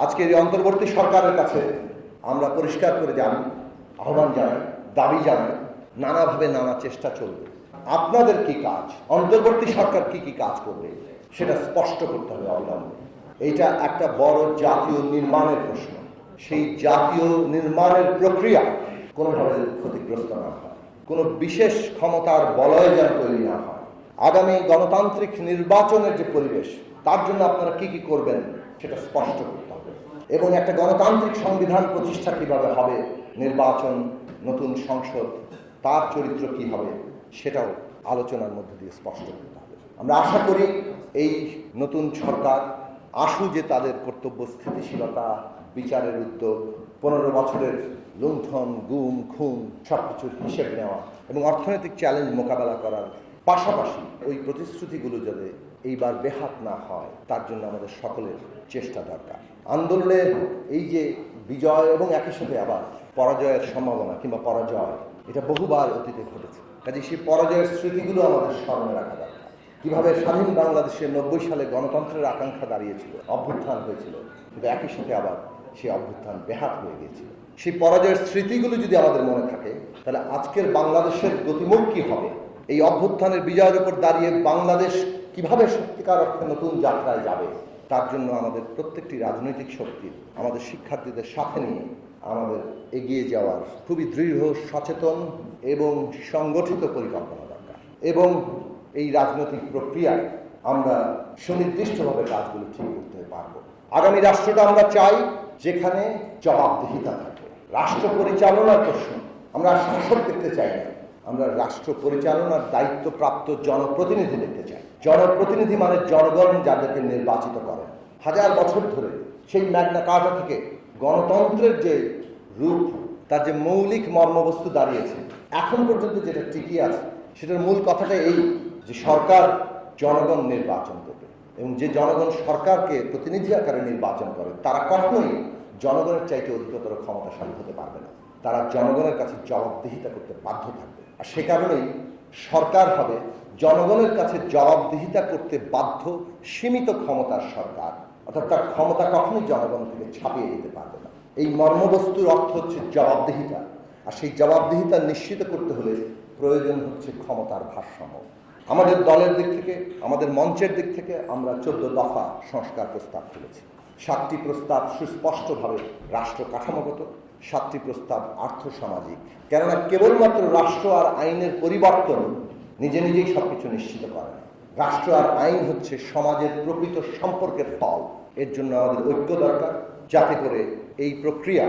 আজকের এই অন্তর্বর্তী সরকারের কাছে আমরা পরিষ্কার করে জানি, আহ্বান জানাই, দাবি জানাই, নানাভাবে নানা চেষ্টা চলবে। আপনাদের কি কাজ? অন্তর্বর্তী সরকার কি কি কাজ করবে? সেটা স্পষ্ট করতে হবে অবিলম্বে এইটা একটা বড় জাতীয় নির্মাণের প্রশ্ন। সেই জাতীয় নির্মাণের প্রক্রিয়া কোনোভাবে ক্ষতিগ্রস্ত না হয়। কোনো বিশেষ ক্ষমতার বলয় যেন তৈরি না হয়। আগামী গণতান্ত্রিক নির্বাচনের যে পরিবেশ, তার জন্য আপনারা কি কি করবেন সেটা স্পষ্ট হবে। এবং একটা গণতান্ত্রিক সংবিধান প্রতিষ্ঠা কীভাবে হবে, নির্বাচন, নতুন সংসদ, তার চরিত্র কি হবে, সেটাও আলোচনার মধ্যে দিয়ে স্পষ্ট করতে হবে। আমরা আশা করি এই নতুন সরকার আশু যে তাদের কর্তব্য স্থিতিশীলতা, বিচারের উদ্যোগ, পনেরো বছরের লুণ্ঠন, গুম, খুন সব কিছুর হিসেব নেওয়া এবং অর্থনৈতিক চ্যালেঞ্জ মোকাবেলা করার পাশাপাশি ওই প্রতিশ্রুতিগুলো যাতে এইবার বেহাত না হয়, তার জন্য আমাদের সকলের চেষ্টা দরকার। আন্দোলনের এই যে বিজয় এবং একই সাথে আবার পরাজয়ের সম্ভাবনা কিংবা পরাজয়, এটা বহুবার অতীতে ঘটেছে। কাজে সেই পরাজয়ের স্মৃতিগুলো আমাদের স্মরণে রাখা দরকার। কীভাবে স্বাধীন বাংলাদেশে নব্বই সালে গণতন্ত্রের আকাঙ্ক্ষা দাঁড়িয়েছিল, অভ্যুত্থান হয়েছিল, কিন্তু একই সাথে আবার সেই অভ্যুত্থান বেহাত হয়ে গিয়েছিল। সেই পরাজয়ের স্মৃতিগুলো যদি আমাদের মনে থাকে, তাহলে আজকের বাংলাদেশের গতিমুখ কি হবে? এই অভ্যুত্থানের বিজয়ের উপর দাঁড়িয়ে বাংলাদেশ কীভাবে সত্যিকার অর্থে নতুন যাত্রায় যাবে? তার জন্য আমাদের প্রত্যেকটি রাজনৈতিক শক্তি আমাদের শিক্ষার্থীদের সাথে নিয়ে আমাদের এগিয়ে যাওয়ার খুবই দৃঢ়, সচেতন এবং সংগঠিত পরিকল্পনা দরকার। এবং এই রাজনৈতিক প্রক্রিয়ায় আমরা সুনির্দিষ্টভাবে কাজগুলো ঠিক করতে পারব। আগামী রাষ্ট্রটা আমরা চাই যেখানে জবাবদিহিতা থাকে। রাষ্ট্র পরিচালনার প্রশ্ন আমরা শাসক দেখতে চাই না। আমরা রাষ্ট্র পরিচালনার দায়িত্বপ্রাপ্ত জনপ্রতিনিধি দেখতে চাই। জনপ্রতিনিধি মানে জনগণ যাদেরকে নির্বাচিত করেন হাজার বছর ধরে সেই ম্যাগনা কার্টা থেকে গণতন্ত্রের যে রূপ, তার যে মৌলিক মর্মবস্তু দাঁড়িয়েছে, এখন পর্যন্ত যেটা টিকিয়ে আছে, সেটার মূল কথাটা এই যে সরকার জনগণ নির্বাচন করবে এবং যে জনগণ সরকারকে প্রতিনিধি আকারে নির্বাচন করে, তারা কখনোই জনগণের চাইতে অধিকতর ক্ষমতাশালী হতে পারবে না। তারা জনগণের কাছে জবাবদিহিতা করতে বাধ্য থাকবে। আর সে কারণেই সরকার হবে জনগণের কাছে জবাবদিহিতা করতে বাধ্য সীমিত ক্ষমতার সরকার। অর্থাৎ তার ক্ষমতা কখনোই জনগণ থেকে ছাপিয়ে দিতে পারবে না। এই মর্মবস্তুর অর্থ হচ্ছে জবাবদিহিতা। আর সেই জবাবদিহিতা নিশ্চিত করতে হলে প্রয়োজন হচ্ছে ক্ষমতার ভারসাম্য। আমাদের দলের দিক থেকে, আমাদের মঞ্চের দিক থেকে আমরা চোদ্দ দফা সংস্কার প্রস্তাব তুলেছি। সাতটি প্রস্তাব সুস্পষ্টভাবে রাষ্ট্র কাঠামোগত, সাতটি প্রস্তাব আর্থসামাজিক। কেননা কেবলমাত্র রাষ্ট্র আর আইনের পরিবর্তন নিজে নিজেই সবকিছু নিশ্চিত করে রাষ্ট্র আর আইন হচ্ছে সমাজের প্রকৃত সম্পর্কের ফল এর জন্য আমাদের ঐক্য দরকার, যাতে করে এই প্রক্রিয়া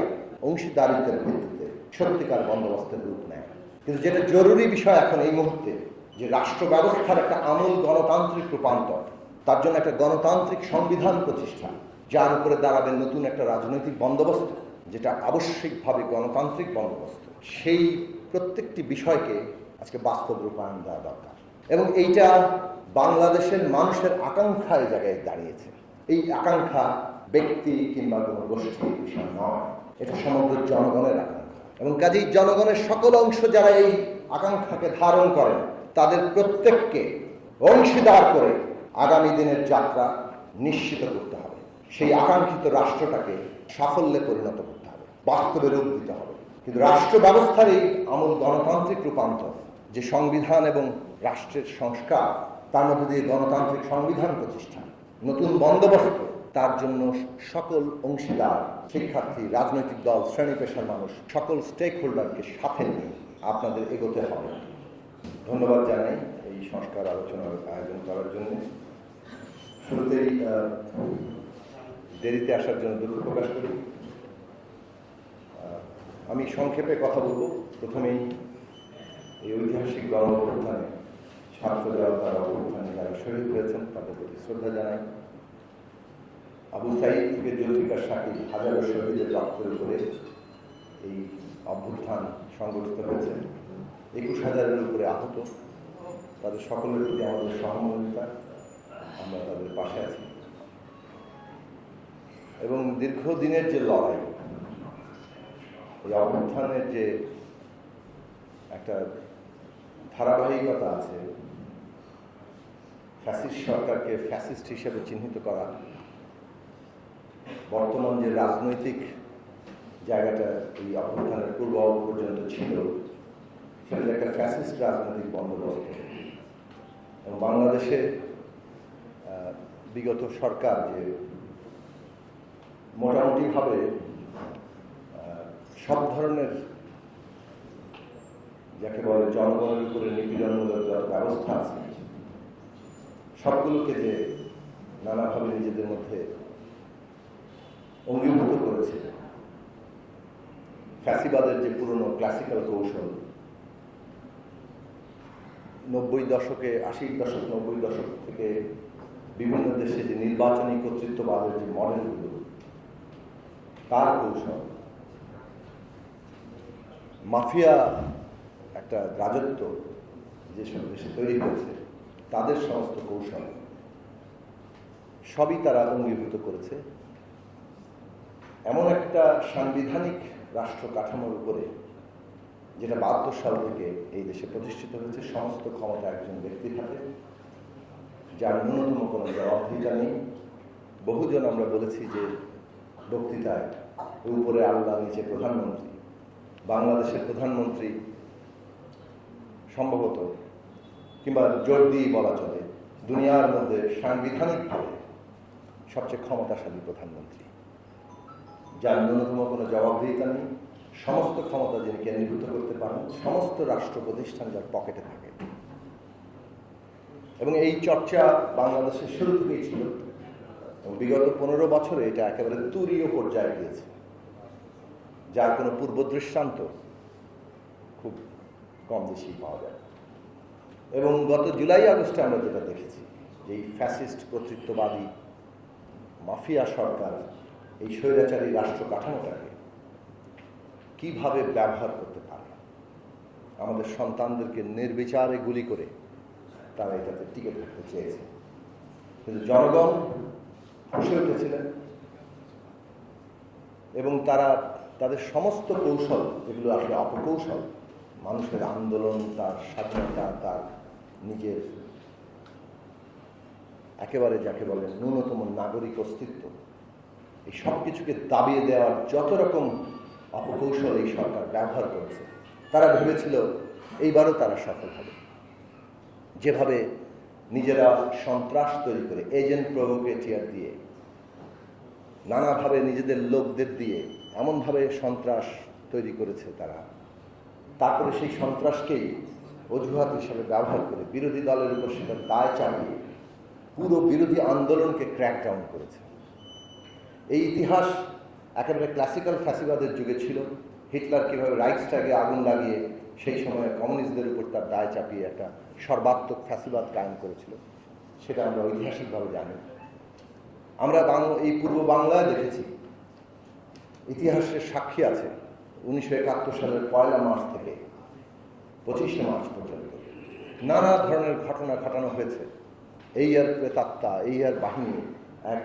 অংশীদারিত্বের ভিত্তিতে সত্যিকার বন্দোবস্তের রূপ নেয়। কিন্তু যেটা জরুরি বিষয় এখন এই মুহূর্তে, যে রাষ্ট্র ব্যবস্থার একটা আমূল গণতান্ত্রিক রূপান্তর, তার জন্য একটা গণতান্ত্রিক সংবিধান প্রতিষ্ঠা, যার উপরে দাঁড়াবে নতুন একটা রাজনৈতিক বন্দোবস্ত, যেটা আবশ্যিকভাবে গণতান্ত্রিক বন্দোবস্ত। সেই প্রত্যেকটি বিষয়কে আজকে বাস্তব রূপায়ণ দেওয়া দরকার। এবং এইটা বাংলাদেশের মানুষের আকাঙ্ক্ষা এই জায়গায় দাঁড়িয়েছে। এই আকাঙ্ক্ষা ব্যক্তি কিংবা কোনো গোষ্ঠীর বিষয় নয়। এটা সমগ্র জনগণের আকাঙ্ক্ষা। এবং কাজেই জনগণের সকল অংশ যারা এই আকাঙ্ক্ষাকে ধারণ করেন, তাদের প্রত্যেককে অংশীদার করে আগামী দিনের যাত্রা নিশ্চিত করতে হবে। সেই আকাঙ্ক্ষিত রাষ্ট্রটাকে সাফল্যে পরিণত করতে হবে। বাস্তবে রূপ দিতে হবে। কিন্তু রাষ্ট্র ব্যবস্থার এই আমূল গণতান্ত্রিক রূপান্তর যে সংবিধান এবং রাষ্ট্রের সংস্কার, তার মধ্যে দিয়ে গণতান্ত্রিক সংবিধান প্রতিষ্ঠা নতুন বন্দোবস্ত, তার জন্য সকল অংশীদার, শিক্ষার্থী, রাজনৈতিক দল, শ্রেণি পেশার মানুষ, সকল স্টেক হোল্ডারকে সাথে নিয়ে আপনাদের এগোতে হবে। ধন্যবাদ জানাই এই সংস্কার আলোচনার আয়োজন করার জন্য। শুরুতেই দেরিতে আসার জন্য দুঃখ প্রকাশ করি। আমি সংক্ষেপে কথা বলব। প্রথমেই এই ঐতিহাসিক গণ অভ্যুত্থানে ছাত্র যারা তারা অভ্যুত্থানে যারা শহীদ হয়েছেন, তাদের প্রতি শ্রদ্ধা জানাই। আবু সাইদ থেকে জুলফিকার সাকিব হাজারো শহীদের রক্তের উপরে এই অভ্যুত্থান সংগঠিত হয়েছে। একুশ হাজারের উপরে আহত। তাদের সকলের প্রতি আমাদের সহমর্মিতা। আমরা তাদের পাশে আছি। এবং দীর্ঘদিনের যে লড়াই, এই অভ্যুত্থানের যে একটা ধারাবাহিকতা আছে। ফ্যাসিস্ট সরকারকে ফ্যাসিস্ট হিসেবে চিহ্নিত করা। বর্তমান যে রাজনৈতিক জায়গাটা এই অভ্যুত্থানের পূর্ব পর্যন্ত ছিল সেটা একটা ফ্যাসিস্ট রাজনৈতিক বন্দোবস্ত। এবং বাংলাদেশে বিগত সরকার যে মোটামুটিভাবে সব ধরনের যাকে বলে জনগণের উপরে নিপীড়নমূলক ব্যবস্থা আছে। সবগুলোকে যে নানাভাবে নিজেদের মধ্যে অঙ্গীভূত করেছে। ফ্যাসিবাদের যে পুরনো ক্লাসিক্যাল কৌশল, নব্বই দশকে, আশির দশক, নব্বই দশক থেকে বিভিন্ন দেশে যে নির্বাচনী কর্তৃত্ববাদের যে মডেলগুলো, তার কৌশল, মাফিয়া একটা রাজত্ব যেসব দেশে তৈরি হয়েছে, তাদের সমস্ত কৌশল সবই তারা অঙ্গীভূত করেছে। এমন একটা সাংবিধানিক রাষ্ট্র কাঠামোর উপরে, যেটা বাহাত্তর সাল থেকে এই দেশে প্রতিষ্ঠিত হয়েছে, সমস্ত ক্ষমতা একজন ব্যক্তির হাতে, যার ন্যূনতম কোনো জবাবদিহিতা নেই। বহুজন আমরা বলেছি যে বক্তৃতায় উপরে আল্লাহ, নিচে প্রধানমন্ত্রী, বাংলাদেশের প্রধানমন্ত্রী সম্ভবত, কিংবা জোর দিয়েই বলা চলে, দুনিয়ার মধ্যে সাংবিধানিকভাবে সবচেয়ে ক্ষমতাশালী প্রধানমন্ত্রী। যার ন্যূনতম কোনো জবাবদিহিতা নেই, সমস্ত ক্ষমতা যিনি কেন্দ্রীভূত করতে পারেন, সমস্ত রাষ্ট্র প্রতিষ্ঠান যার পকেটে থাকে। এবং এই চর্চা বাংলাদেশের শুরু থেকেই ছিল, এবং বিগত পনেরো বছরে এটা একেবারে তুরীয় পর্যায়ে গিয়েছে। যার কোনো পূর্ব দৃষ্টান্ত খুব কম বেশি পাওয়া যায়। এবং গত জুলাই, আগস্টে আমরা যেটা দেখেছি, যে এই ফ্যাসিস্ট কর্তৃত্ববাদী মাফিয়া সরকার এই স্বৈরাচারী রাষ্ট্র কাঠামোটাকে কীভাবে ব্যবহার করতে পারে? আমাদের সন্তানদেরকে নির্বিচারে গুলি করে তারা এটাতে টিকে থাকতে চেয়েছে। কিন্তু জনগণ ফুসে উঠেছিলেন এবং তারা, তাদের সমস্ত কৌশল যেগুলো আসলে অপকৌশল মানুষের আন্দোলন, তার স্বাধীনতা, তার নিজের একেবারে যাকে বলে ন্যূনতম নাগরিক অস্তিত্ব, এই সব কিছুকে দাবিয়ে দেওয়ার যত রকম অপকৌশল এই সরকার ব্যবহার করেছে, তারা ভেবেছিল এইবারও তারা সফল হবে। যেভাবে নিজেরা সন্ত্রাস তৈরি করে, এজেন্ট প্রভোকেটিয়ার দিয়ে, নানাভাবে নিজেদের লোকদের দিয়ে, এমনভাবে সন্ত্রাস তৈরি করেছে তারা। তারপরে সেই সন্ত্রাসকেই অজুহাত হিসেবে ব্যবহার করে বিরোধী দলের উপর সেটা দায় চাপিয়ে পুরো বিরোধী আন্দোলনকে ক্র্যাকডাউন করেছে। এই ইতিহাস একেবারে ক্লাসিক্যাল ফ্যাসিবাদের যুগে ছিল। হিটলার কীভাবে রাইটসটাকে আগুন লাগিয়ে সেই সময় কমিউনিস্টদের উপর তার দায় চাপিয়ে একটা সর্বাত্মক ফ্যাসিবাদ কায়েম করেছিল, সেটা আমরা ঐতিহাসিকভাবে জানি। আমরা এই পূর্ব বাংলায় দেখেছি। ইতিহাসের সাক্ষী আছে। উনিশশো একাত্তর সালের পয়লা মার্চ থেকে পঁচিশে মার্চ পর্যন্ত নানা ধরনের ঘটনা ঘটানো হয়েছে। এই আর প্রেতাত্মা, এই আর বাহিনী এক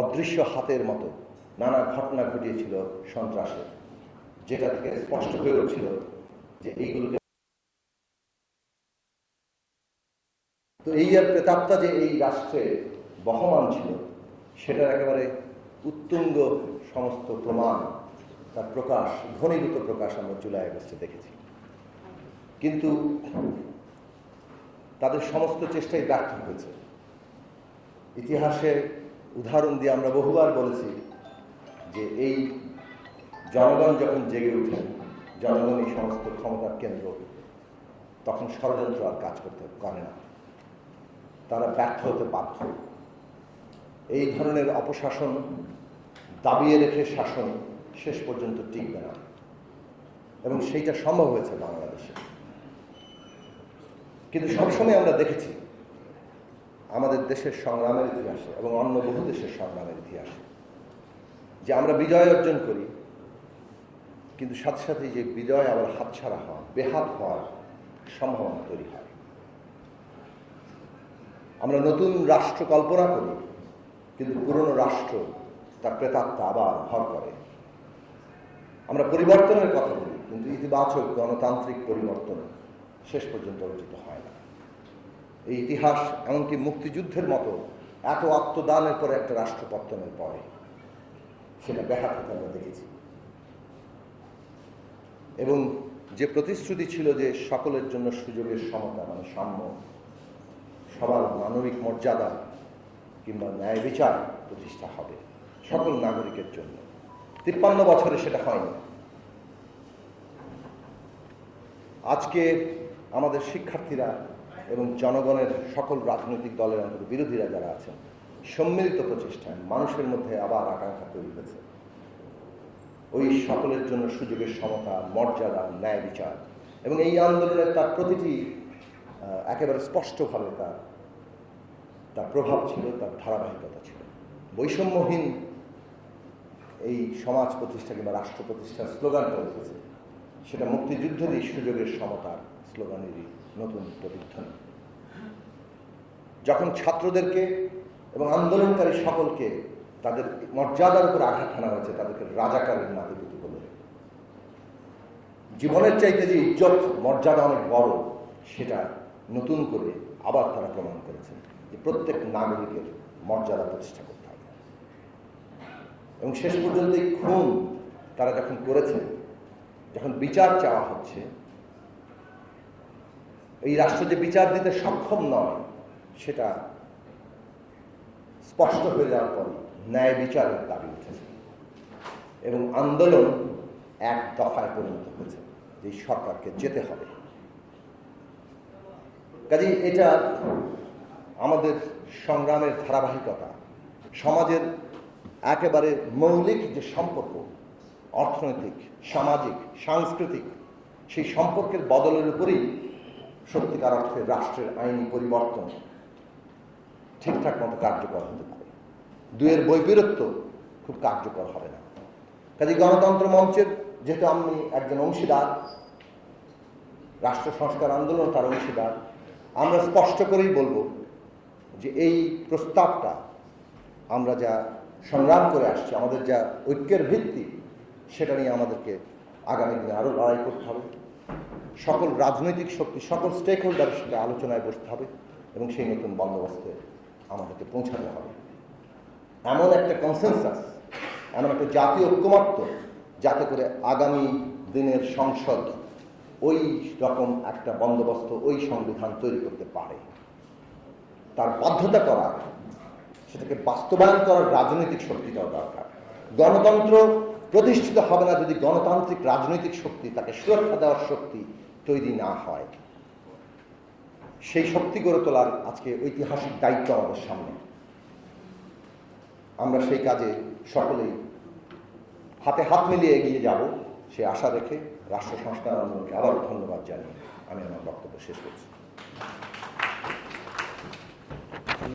অদৃশ্য হাতের মতো নানা ঘটনা ঘটিয়েছিল সন্ত্রাসের যেটা থেকে স্পষ্ট হয়ে উঠছিল যে এইগুলোকে তো এই আর প্রেতাত্মা যে এই রাষ্ট্রে বহমান ছিল, সেটার একেবারে উত্তুঙ্গ সমস্ত প্রমাণ তার প্রকাশ, ঘনীভূত প্রকাশ আমরা জুলাই আগস্টে দেখেছি। কিন্তু তাদের সমস্ত চেষ্টাই ব্যর্থ হয়েছে। ইতিহাসের উদাহরণ দিয়ে আমরা বহুবার বলেছি যে এই জনগণ যখন জেগে উঠেন জনগণ এই সমস্ত ক্ষমতার কেন্দ্র, তখন ষড়যন্ত্র আর কাজ করতে করে না। তারা ব্যর্থ হতে বাধ্য। এই ধরনের অপশাসন দাবিয়ে রেখে শাসন শেষ পর্যন্ত টিকবে না। এবং সেইটা সম্ভব হয়েছে বাংলাদেশে। কিন্তু সবসময় আমরা দেখেছি আমাদের দেশের সংগ্রামের ইতিহাসে এবং অন্য বহু দেশের সংগ্রামের ইতিহাসে যে আমরা বিজয় অর্জন করি, কিন্তু সাথে সাথে যে বিজয় আবার হাতছাড়া হওয়া, বেহাত হওয়ার সম্ভাবনা তৈরি হয়। আমরা নতুন রাষ্ট্র কল্পনা করি কিন্তু পুরনো রাষ্ট্র, তার প্রেতাত্মা আবার ভর করে। আমরা পরিবর্তনের কথা বলি, কিন্তু ইতিবাচক গণতান্ত্রিক পরিবর্তন শেষ পর্যন্ত অর্জিত হয় না। এই ইতিহাস এমনকি মুক্তিযুদ্ধের মতো এত আত্মদানের পরে একটা রাষ্ট্র পত্তনের পরে, সেটা ব্যাহত হতে আমরা দেখেছি। এবং যে প্রতিশ্রুতি ছিল যে সকলের জন্য সুযোগের সমতা মানে সাম্য, সবার মানবিক মর্যাদা কিংবা ন্যায় বিচার প্রতিষ্ঠা হবে সকল নাগরিকের জন্য। তিপ্পান্ন বছরে সেটা হয়নি। আজকে আমাদের শিক্ষার্থীরা এবং জনগণের সকল রাজনৈতিক দলের অন্তত বিরোধীরা যারা আছেন, সম্মিলিত প্রচেষ্টায় মানুষের মধ্যে আবার আকাঙ্ক্ষা তৈরি হয়েছে। ওই সকলের জন্য সুযোগের সমতা, মর্যাদা, ন্যায় বিচার এবং এই আন্দোলনের তার প্রতিটি একেবারে স্পষ্টভাবে তার তার প্রভাব ছিল, তার ধারাবাহিকতা ছিল। বৈষম্যহীন এই সমাজ প্রতিষ্ঠা কিংবা রাষ্ট্র প্রতিষ্ঠার স্লোগানটা উঠেছে সেটা মুক্তিযুদ্ধেরই সুযোগের সমতার স্লোগানেরই নতুন প্রতিধ্বনি। যখন ছাত্রদেরকে এবং আন্দোলনকারী সকলকে তাদের মর্যাদার উপর আঘাত হানা হয়েছে, তাদেরকে রাজাকারের নাতিপুতি বলে। জীবনের চাইতে যে ইজ্জত, মর্যাদা অনেক বড়, সেটা নতুন করে আবার তারা প্রমাণ করেছেন। যে প্রত্যেক নাগরিকের মর্যাদা প্রতিষ্ঠা করতে হবে। এবং শেষ পর্যন্ত এই খুন তারা যখন করেছে যখন বিচার চাওয়া হচ্ছে, এই রাষ্ট্র যে বিচার দিতে সক্ষম নয়, সেটা স্পষ্ট হয়ে যাওয়ার পর ন্যায় বিচারের দাবি উঠেছে। এবং আন্দোলন এক দফায় পরিণত হয়েছে, যে সরকারকে যেতে হবে। কাজে এটা আমাদের সংগ্রামের ধারাবাহিকতা, সমাজের একেবারে মৌলিক যে সম্পর্ক, অর্থনৈতিক, সামাজিক, সাংস্কৃতিক, সেই সম্পর্কের বদলের উপরেই সত্যিকার অর্থে রাষ্ট্রের আইনি পরিবর্তন ঠিকঠাক মতো কার্যকর হতে পারে। দুয়ের বৈপরীত্য খুব কার্যকর হবে না। কাজে গণতন্ত্র মঞ্চের যেহেতু আমি একজন অংশীদার, রাষ্ট্র সংস্কার আন্দোলন তার অংশীদার, আমরা স্পষ্ট করেই বলব যে এই প্রস্তাবটা আমরা যা সংগ্রাম করে আসছি, আমাদের যা ঐক্যের ভিত্তি, সেটা নিয়ে আমাদেরকে আগামী দিনে আরও লড়াই করতে হবে। সকল রাজনৈতিক শক্তি, সকল স্টেক হোল্ডারের সাথে আলোচনায় বসতে হবে এবং সেই নতুন বন্দোবস্তে আমাদেরকে পৌঁছাতে হবে। এমন একটা কনসেনসাস এমন একটা জাতীয় ঐক্যমত্য, যাতে করে আগামী দিনের সংসদ ওই রকম একটা বন্দোবস্ত, ওই সংবিধান তৈরি করতে পারে। তার বাধ্যতা করা, সেটাকে বাস্তবায়ন করার রাজনৈতিক শক্তিটাও দরকার। গণতন্ত্র প্রতিষ্ঠিত হবে না যদি গণতান্ত্রিক রাজনৈতিক শক্তি তাকে সুরক্ষা দেওয়ার শক্তি তৈরি না হয়। সেই শক্তি গড়ে তোলার আজকে ঐতিহাসিক দায়িত্ব আমাদের সামনে। আমরা সেই কাজে সকলেই হাতে হাত মিলিয়ে এগিয়ে যাব, সে আশা রেখে রাষ্ট্র সংস্কার আন্দোলনকে আবারও ধন্যবাদ জানিয়ে আমি আমার বক্তব্য শেষ করছি।